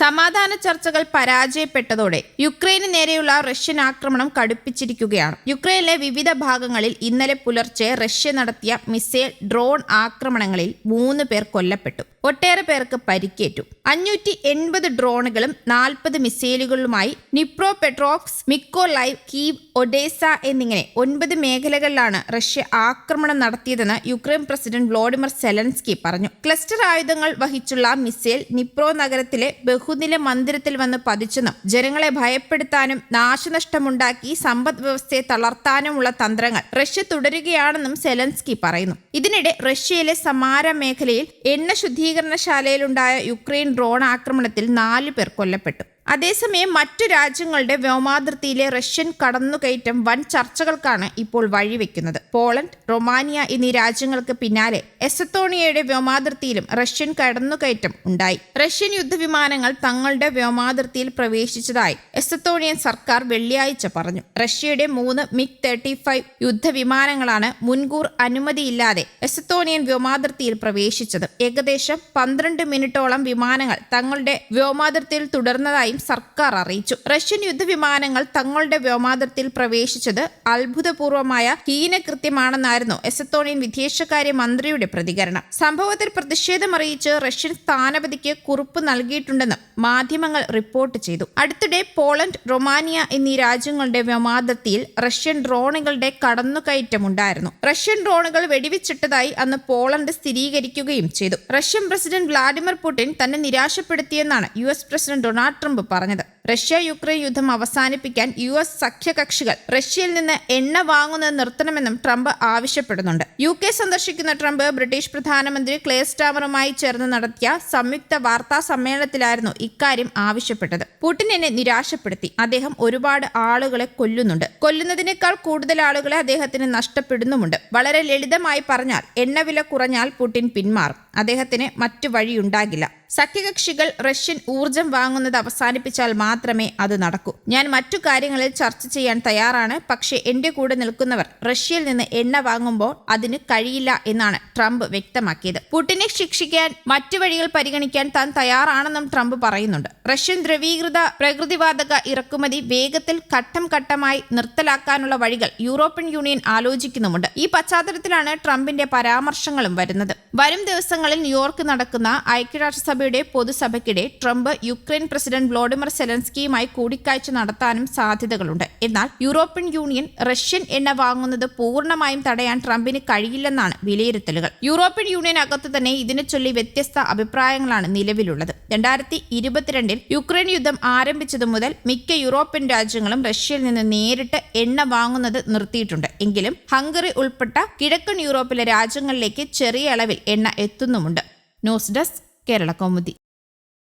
സമാധാന ചർച്ചകൾ പരാജയപ്പെട്ടതോടെ യുക്രൈന് നേരെയുള്ള റഷ്യൻ ആക്രമണം കടുപ്പിച്ചിരിക്കുകയാണ്. യുക്രൈനിലെ വിവിധ ഭാഗങ്ങളിൽ ഇന്നലെ പുലർച്ചെ റഷ്യ നടത്തിയ മിസൈൽ ഡ്രോൺ ആക്രമണങ്ങളിൽ മൂന്ന് പേർ കൊല്ലപ്പെട്ടു. ഒട്ടേറെ പേർക്ക് പരിക്കേറ്റു. അഞ്ഞൂറ്റി എൺപത് ഡ്രോണുകളും നാൽപ്പത് മിസൈലുകളുമായി നിപ്രോ പെട്രോക്സ് മിക്കോലൈവ് കീവ് ഒഡേസ എന്നിങ്ങനെ ഒൻപത് മേഖലകളിലാണ് റഷ്യ ആക്രമണം നടത്തിയതെന്ന് യുക്രൈൻ പ്രസിഡന്റ് വ്ളോഡിമിർ സെലൻസ്കി പറഞ്ഞു. ക്ലസ്റ്റർ ആയുധങ്ങൾ വഹിച്ചുള്ള മിസൈൽ നിപ്രോ നഗരത്തിലെ ബഹുനില മന്ദിരത്തിൽ വന്ന് പതിച്ചെന്നും ജനങ്ങളെ ഭയപ്പെടുത്താനും നാശനഷ്ടമുണ്ടാക്കി സമ്പദ് വ്യവസ്ഥയെ തളർത്താനുമുള്ള തന്ത്രങ്ങൾ റഷ്യ തുടരുകയാണെന്നും സെലൻസ്കി പറയുന്നു. ഇതിനിടെ റഷ്യയിലെ സമാര മേഖലയിൽ എണ്ണ ശുദ്ധീകരണശാലയിലുണ്ടായ യുക്രൈൻ ഡ്രോൺ ആക്രമണത്തിൽ നാലു പേർ കൊല്ലപ്പെട്ടു. അതേസമയം മറ്റു രാജ്യങ്ങളുടെ വ്യോമാതിർത്തിയിലെ റഷ്യൻ കടന്നുകയറ്റം വൻ ചർച്ചകൾക്കാണ് ഇപ്പോൾ വഴിവെക്കുന്നത്. പോളണ്ട് റൊമാനിയ എന്നീ രാജ്യങ്ങൾക്ക് പിന്നാലെ എസത്തോണിയയുടെ വ്യോമാതിർത്തിയിലും റഷ്യൻ കടന്നുകയറ്റം ഉണ്ടായി. റഷ്യൻ യുദ്ധവിമാനങ്ങൾ തങ്ങളുടെ വ്യോമാതിർത്തിയിൽ പ്രവേശിച്ചതായി എസത്തോണിയൻ സർക്കാർ വെള്ളിയാഴ്ച പറഞ്ഞു. റഷ്യയുടെ മൂന്ന് മിഗ് തേർട്ടി ഫൈവ് യുദ്ധവിമാനങ്ങളാണ് മുൻകൂർ അനുമതിയില്ലാതെ എസത്തോണിയൻ വ്യോമാതിർത്തിയിൽ പ്രവേശിച്ചത്. ഏകദേശം പന്ത്രണ്ട് മിനിറ്റോളം വിമാനങ്ങൾ തങ്ങളുടെ വ്യോമാതിർത്തിയിൽ തുടർന്നതായും സർക്കാർ അറിയിച്ചു. റഷ്യൻ യുദ്ധവിമാനങ്ങൾ തങ്ങളുടെ വ്യോമാതിർത്തിയിൽ പ്രവേശിച്ചത് അത്ഭുതപൂർവമായ ഹീനകൃത്യമാണെന്നായിരുന്നു എസത്തോണിയൻ വിദേശകാര്യ മന്ത്രിയുടെ പ്രതികരണം. സംഭവത്തിൽ പ്രതിഷേധമറിയിച്ച് റഷ്യൻ സ്ഥാനപതിക്ക് കുറിപ്പ് നൽകിയിട്ടുണ്ടെന്ന് മാധ്യമങ്ങൾ റിപ്പോർട്ട് ചെയ്തു. അടുത്തിടെ പോളണ്ട് റൊമാനിയ എന്നീ രാജ്യങ്ങളുടെ വ്യോമാതിർത്തിയിൽ റഷ്യൻ ഡ്രോണുകളുടെ കടന്നുകയറ്റമുണ്ടായിരുന്നു. റഷ്യൻ ഡ്രോണുകൾ വെടിവെച്ചിട്ടതായി അന്ന് പോളണ്ട് സ്ഥിരീകരിക്കുകയും ചെയ്തു. റഷ്യൻ പ്രസിഡന്റ് വ്ളാഡിമിർ പുടിൻ തന്നെ നിരാശപ്പെടുത്തിയെന്നാണ് U S president Donald Trump പറഞ്ഞത്. റഷ്യ യുക്രൈൻ യുദ്ധം അവസാനിപ്പിക്കാൻ യു എസ് സഖ്യകക്ഷികൾ റഷ്യയിൽ നിന്ന് എണ്ണ വാങ്ങുന്നത് നിർത്തണമെന്നും ട്രംപ് ആവശ്യപ്പെടുന്നുണ്ട്. യു കെ സന്ദർശിക്കുന്ന ട്രംപ് ബ്രിട്ടീഷ് പ്രധാനമന്ത്രി ക്ലേ സ്റ്റാമറുമായി ചേർന്ന് നടത്തിയ സംയുക്ത വാർത്താ സമ്മേളനത്തിലായിരുന്നു ഇക്കാര്യം ആവശ്യപ്പെട്ടത്. പുടിൻ എന്നെ നിരാശപ്പെടുത്തി. അദ്ദേഹം ഒരുപാട് ആളുകളെ കൊല്ലുന്നുണ്ട്. കൊല്ലുന്നതിനേക്കാൾ കൂടുതൽ ആളുകളെ അദ്ദേഹത്തിന് നഷ്ടപ്പെടുന്നുമുണ്ട്. വളരെ ലളിതമായി പറഞ്ഞാൽ എണ്ണവില കുറഞ്ഞാൽ പുടിൻ പിന്മാറും. അദ്ദേഹത്തിന് മറ്റു വഴിയുണ്ടാകില്ല. സഖ്യകക്ഷികൾ റഷ്യൻ ഊർജം വാങ്ങുന്നത് അവസാനിപ്പിച്ചാൽ മാത്രമേ അത് നടക്കൂ. ഞാൻ മറ്റു കാര്യങ്ങളിൽ ചർച്ച ചെയ്യാൻ തയ്യാറാണ്. പക്ഷേ എന്റെ കൂടെ നിൽക്കുന്നവർ റഷ്യയിൽ നിന്ന് എണ്ണ വാങ്ങുമ്പോൾ അതിന് കഴിയില്ല എന്നാണ് ട്രംപ് വ്യക്തമാക്കിയത്. പുടിനെ ശിക്ഷിക്കാൻ മറ്റു വഴികൾ പരിഗണിക്കാൻ താൻ തയ്യാറാണെന്നും ട്രംപ് പറയുന്നുണ്ട്. റഷ്യൻ ദ്രവീകൃത പ്രകൃതിവാതക ഇറക്കുമതി വേഗത്തിൽ ഘട്ടം ഘട്ടമായി നിർത്തലാക്കാനുള്ള വഴികൾ യൂറോപ്യൻ യൂണിയൻ ആലോചിക്കുന്നുമുണ്ട്. ഈ പശ്ചാത്തലത്തിലാണ് ട്രംപിന്റെ പരാമർശങ്ങളും വരുന്നത്. വരും ദിവസങ്ങളിൽ ന്യൂയോർക്ക് നടക്കുന്ന ഐക്യരാഷ്ട്രസഭയുടെ പൊതുസഭയ്ക്കിടെ ട്രംപ് യുക്രൈൻ പ്രസിഡന്റ് വ്ളോഡിമർ സെലൻസ്കിയുമായി കൂടിക്കാഴ്ച നടത്താനും സാധ്യതകളുണ്ട്. എന്നാൽ യൂറോപ്യൻ യൂണിയൻ റഷ്യൻ എണ്ണ വാങ്ങുന്നത് പൂർണമായും തടയാൻ ട്രംപിന് കഴിയില്ലെന്നാണ് വിലയിരുത്തലുകൾ. യൂറോപ്യൻ യൂണിയൻ അകത്ത് തന്നെ ഇതിനെ ചൊല്ലി വ്യത്യസ്ത അഭിപ്രായങ്ങളാണ് നിലവിലുള്ളത്. രണ്ടായിരത്തി ഇരുപത്തിരണ്ടിൽ യുക്രൈൻ യുദ്ധം ആരംഭിച്ചതു മുതൽ മിക്ക യൂറോപ്യൻ രാജ്യങ്ങളും റഷ്യയിൽ നിന്ന് നേരിട്ട് എണ്ണ വാങ്ങുന്നത് നിർത്തിയിട്ടുണ്ട്. എങ്കിലും ഹംഗറി ഉൾപ്പെട്ട കിഴക്കൻ യൂറോപ്പിലെ രാജ്യങ്ങളിലേക്ക് ചെറിയ അളവിൽ എണ്ണ എത്തുന്നുമുണ്ട്. News desk Kerala Kaumudi.